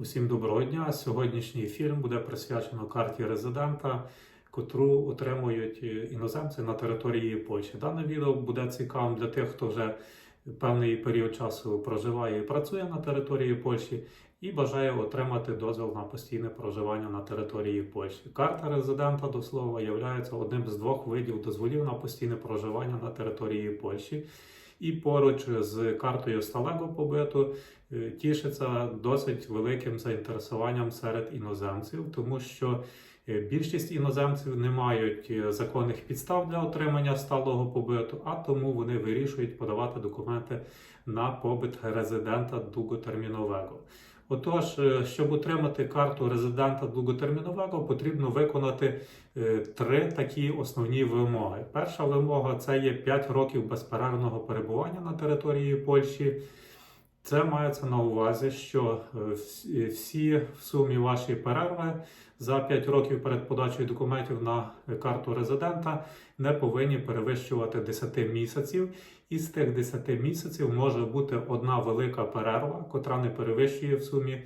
Усім доброго дня. Сьогоднішній фільм буде присвячено карті резидента, котру отримують е, іноземці на території Польщі. Дане відео буде цікавим для тих, хто вже певний період часу проживає і працює на території Польщі і бажає отримати дозвіл на постійне проживання на території Польщі. Карта резидента до слова є одним з двох видів дозволів на постійне проживання на території Польщі. І поруч з картою сталего побиту е, тішиться досить великим заінтересуванням серед іноземців, тому що е, більшість іноземців не мають е, законних підстав для отримання сталого побиту, а тому вони вирішують подавати документи на побит резидента довготермінового. Отож, е, щоб отримати карту резидента довготермінового, потрібно виконати е, три такі основні вимоги. Перша вимога це є 5 років безперервного перебування на території Польщі. Це мається на увазі, що е, всі- всі в сумі ваші перерви за 5 років перед подачею документів на карту резидента не повинні перевищувати 10 місяців. Із тих 10 місяців може бути одна велика перерва, котра не перевищує в сумі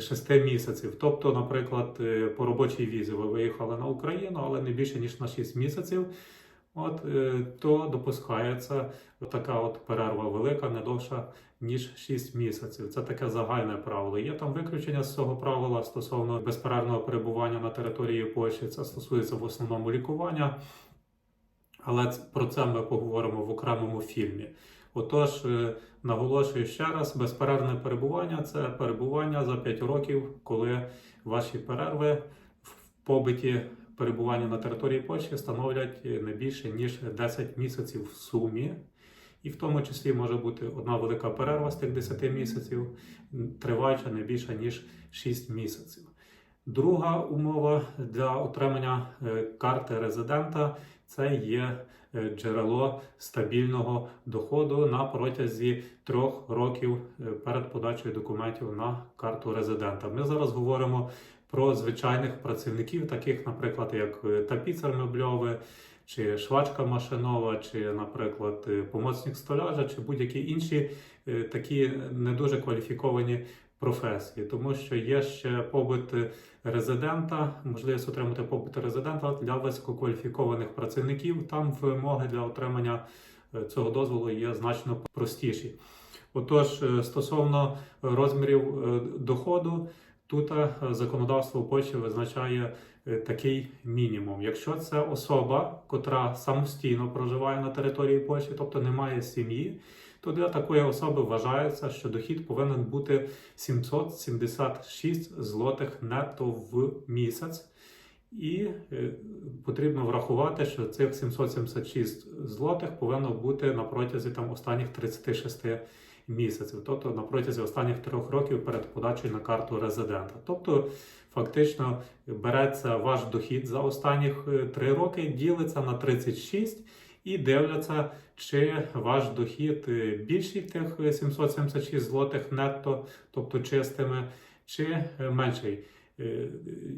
6 місяців. Тобто, наприклад, е, по робочій візі ви виїхали на Україну, але не більше ніж на 6 місяців. От е, то допускається така от перерва велика, не довша ніж 6 місяців. Це таке загальне правило. Є там виключення з цього правила стосовно безперервного перебування на території Польщі. Це стосується в основному лікування, але про це ми поговоримо в окремому фільмі. Отож, е, наголошую ще раз: безперервне перебування це перебування за 5 років, коли ваші перерви в побиті перебування на території Польщі становлять е, не більше ніж 10 місяців в сумі. І в тому числі може бути одна велика перерва з тих 10 місяців, триваюча не більше ніж 6 місяців. Друга умова для отримання е, карти резидента це є е, джерело стабільного доходу на протязі трьох років перед подачею документів на карту резидента. Ми зараз говоримо про звичайних працівників, таких, наприклад, як е, тапіцер мебльовий, чи швачка машинова, чи, наприклад, е, столяжа, чи будь-які інші е, такі не дуже кваліфіковані професії, тому що є ще побит е, резидента, можливість отримати побит резидента для висококваліфікованих працівників. Там вимоги для отримання цього дозволу є значно простіші. Отож, стосовно розмірів доходу, тут е, законодавство Польщі визначає е, такий мінімум. Якщо це особа, котра самостійно проживає на території Польщі, тобто не має сім'ї, то для такої особи вважається, що дохід повинен бути 776 злотих нетто в місяць. І е, потрібно врахувати, що цих 776 злотих повинно бути на протязі там останніх 36 місяців, тобто на протязі останніх трьох років перед подачею на карту резидента. Тобто, фактично береться ваш дохід за останніх е, три роки, ділиться на 36 і дивляться, чи ваш дохід е, більший тих е, 776 злотих нетто, тобто чистими, чи е, менший. Е,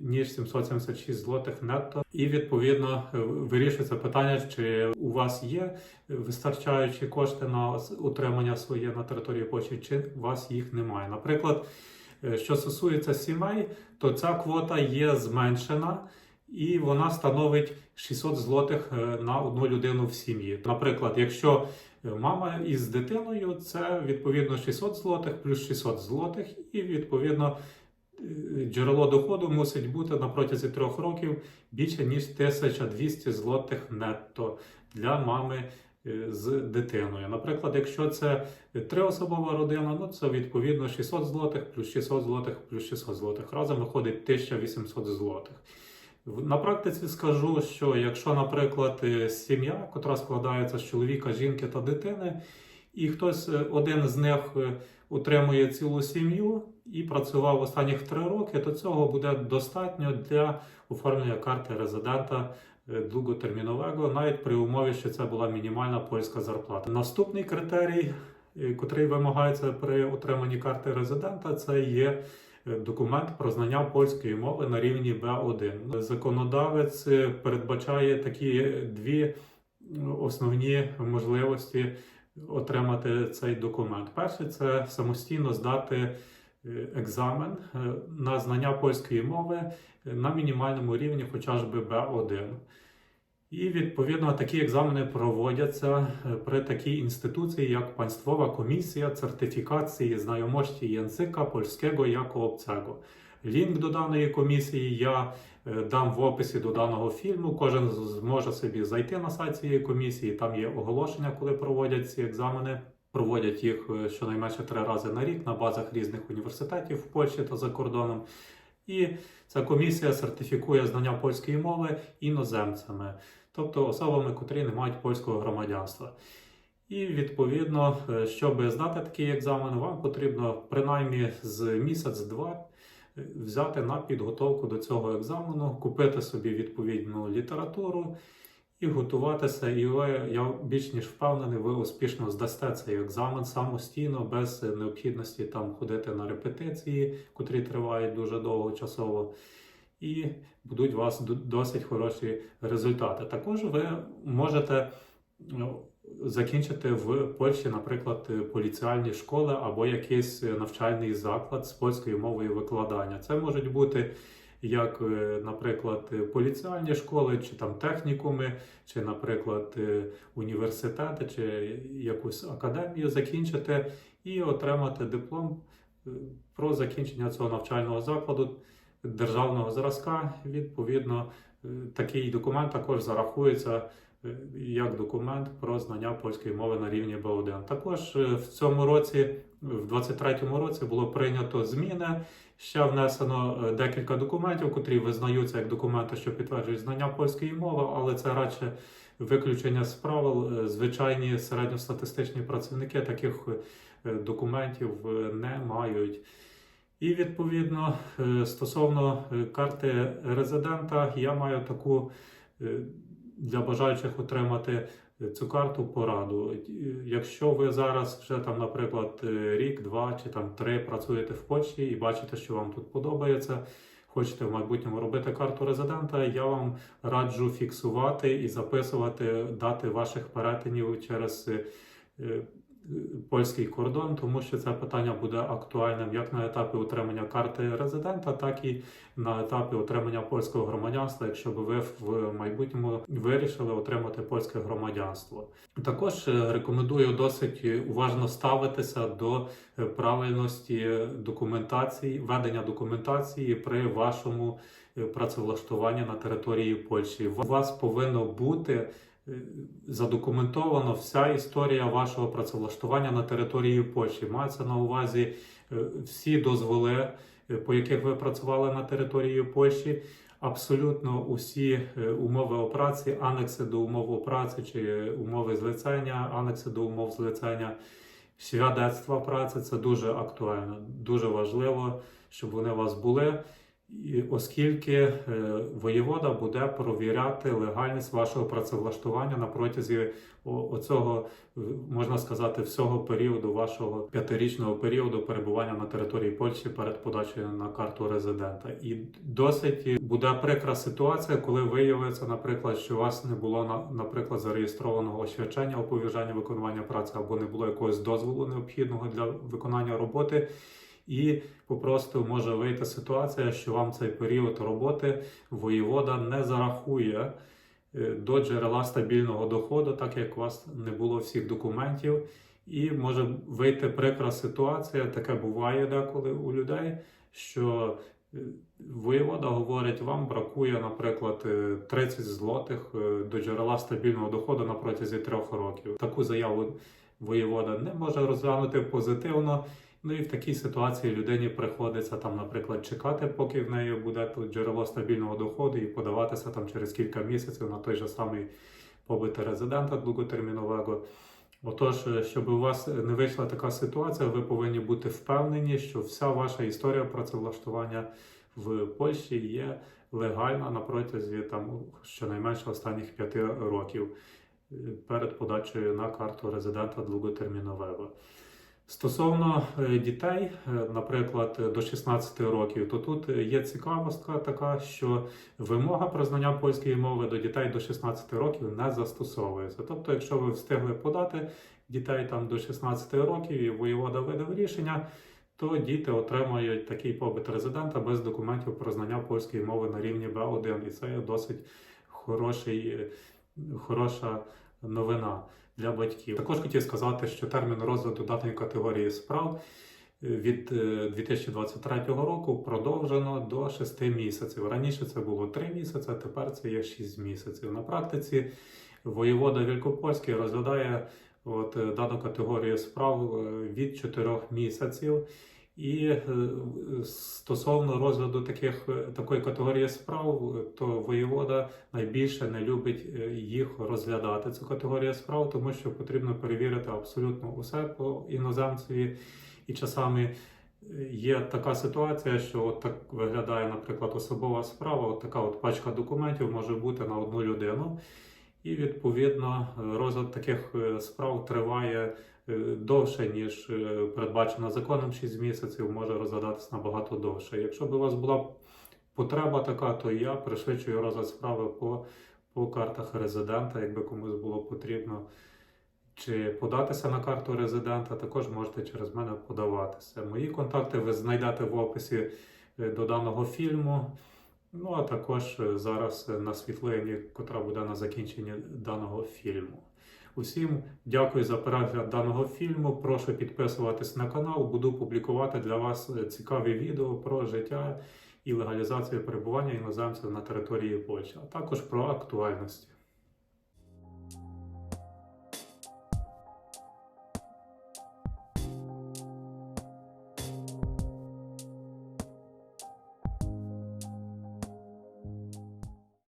Ніж 776 злотих нетто, і відповідно е, вирішується питання, чи у вас є вистачаючі кошти на утримання своє на території Польщі, чи у вас їх немає. Наприклад, е, що стосується сімей, то ця квота є зменшена і вона становить 600 злотих на одну людину в сім'ї. Наприклад, якщо мама із дитиною, це відповідно 600 злотих плюс 600 злотих, і відповідно джерело доходу мусить бути на протязі трьох років більше ніж 1200 злотих нетто для мами е, з дитиною. Наприклад, якщо це триособова родина, ну це відповідно 600 злотих плюс 600 злотих плюс 600 злотих. Разом виходить 1800 злотих. На практиці скажу, що якщо, наприклад, е, сім'я, котра складається з чоловіка, жінки та дитини, і хтось е, один з них е, утримує цілу сім'ю і працював останніх три роки, то цього буде достатньо для оформлення карти резидента е, довготермінового, навіть при умові, що це була мінімальна польська зарплата. Наступний критерій, котрий вимагається при отриманні карти резидента, це є документ про знання польської мови на рівні B1. Законодавець передбачає такі дві основні можливості отримати цей документ. Перше це самостійно здати е, екзамен е, на знання польської мови е, на мінімальному рівні, хоча б B1. І відповідно такі екзамени проводяться при такій інституції, як Państwowa комісія цертифікації знайомості єнцика польського як обцего. Лінк до даної комісії я дам в описі до даного фільму. Кожен зможе собі зайти на сайт цієї комісії. Там є оголошення, коли проводять ці екзамени. Проводять їх е, щонайменше три рази на рік на базах різних університетів в Польщі та за кордоном. І ця комісія сертифікує знання польської мови іноземцями, тобто особами, котрі не мають польського громадянства. І відповідно, е, щоб здати такий екзамен, вам потрібно принаймні з місяць-два е, взяти на підготовку до цього екзамену, купити собі відповідну літературу і готуватися. І ви, я більш ніж впевнений, ви успішно здасте цей екзамен самостійно, без необхідності там ходити на репетиції, котрі тривають дуже довго часово. І будуть у вас досить хороші результати. Також ви можете ну, закінчити в Польщі, наприклад, поліціальні школи або якийсь навчальний заклад з польською мовою викладання. Це можуть бути як, е, наприклад, поліціальні школи, чи там технікуми, чи, наприклад, е, університети, чи якусь академію закінчити і отримати диплом е, про закінчення цього навчального закладу державного зразка. Відповідно, такий документ також зарахується як документ про знання польської мови на рівні B1. Також е, в цьому році, в 23-му році, було прийнято зміни. Ще внесено е, декілька документів, котрі визнаються як документи, що підтверджують знання польської мови, але це радше виключення з правил. Е, Звичайні середньостатистичні працівники таких документів не мають. І відповідно стосовно карти резидента, я маю таку для бажаючих отримати е, цю карту пораду. Е, Якщо ви зараз вже там, наприклад, е, рік, два чи там три працюєте в Польщі і бачите, що вам тут подобається. Хочете в майбутньому робити карту резидента, я вам раджу фіксувати і записувати дати ваших перетинів через польський кордон, тому що це питання буде актуальним як на етапі отримання карти резидента, так і на етапі отримання польського громадянства, якщо б ви в майбутньому вирішили отримати польське громадянство. Також е, рекомендую досить уважно ставитися до правильності документації, ведення документації при вашому е, працевлаштуванні на території Польщі. У вас повинно бути задокументовано вся історія вашого працевлаштування на території Польщі. Мається на увазі е, всі дозволи, е, по яких ви працювали на території Польщі. Абсолютно усі е, умови операції, анекси до умов операції чи умови злицення, анекси до умов злицення, свідоцтва праці це дуже актуально, дуже важливо, щоб вони у вас були. Оскільки е, воєвода буде провіряти легальність вашого працевлаштування на протязі оцього, можна сказати, всього періоду вашого п'ятирічного періоду перебування на території Польщі перед подачею на карту резидента. І досить буде прикра ситуація, коли виявиться, наприклад, що у вас не було на- наприклад зареєстрованого освячення оповіжання виконування праці або не було якогось дозволу необхідного для виконання роботи. І попросту може вийти ситуація, що вам цей період роботи воєвода не зарахує е, до джерела стабільного доходу, так як у вас не було всіх документів. І може вийти прикра ситуація, таке буває деколи у людей, що е, воєвода говорить, вам бракує, наприклад, е, 30 злотих е, до джерела стабільного доходу на протязі трьох років. Таку заяву воєвода не може розглянути позитивно. Ну і в такій ситуації людині приходиться там, наприклад, чекати, поки в неї буде джерело стабільного доходу, і подаватися там через кілька місяців на той же самий побит резидента довготермінового. Отож, е, щоб у вас не вийшла така ситуація, ви повинні бути впевнені, що вся ваша історія працевлаштування в Польщі є легальна на протязі там щонайменше останніх п'яти років е, перед подачею на карту резидента довготермінового. Стосовно е, дітей, е, наприклад, до 16 років, то тут є цікавостка така, що вимога про знання польської мови до дітей до 16 років не застосовується. Тобто, якщо ви встигли подати дітей там до 16 років і воєвода видав рішення, то діти отримають такий побит резидента без документів про знання польської мови на рівні Б1. І це є досить хороший, е, хороша новина для батьків. Також хотів сказати, що термін розгляду даної категорії справ е, від е, 2023 року продовжено до 6 місяців. Раніше це було 3 місяці, а тепер це є 6 місяців. На практиці воєвода Вількопольський розглядає от, е, дану категорію справ е, від 4 місяців. І е, стосовно розгляду таких, е, такої категорії справ, е, то воєвода найбільше не любить е, їх розглядати цю категорію справ, тому що потрібно перевірити абсолютно усе по іноземцеві. І часами е, є така ситуація, що от так виглядає, наприклад, особова справа. От така от пачка документів може бути на одну людину. І відповідно розгляд таких е, справ триває е, довше, ніж е, передбачено законом 6 місяців, може розглядатись набагато довше. Якщо б у вас була потреба така, то я пришвидшую розгляд справи по, по картах резидента, якби комусь було потрібно. Чи податися на карту резидента, також можете через мене подаватися. Мої контакти ви знайдете в описі до даного фільму. Ну, а також е, зараз е, на світлині, котра буде на закінченні даного фільму. Усім дякую за перегляд даного фільму. Прошу підписуватись на канал. Буду публікувати для вас е, цікаві відео про життя і легалізацію перебування іноземців на території Польщі, а також про актуальності.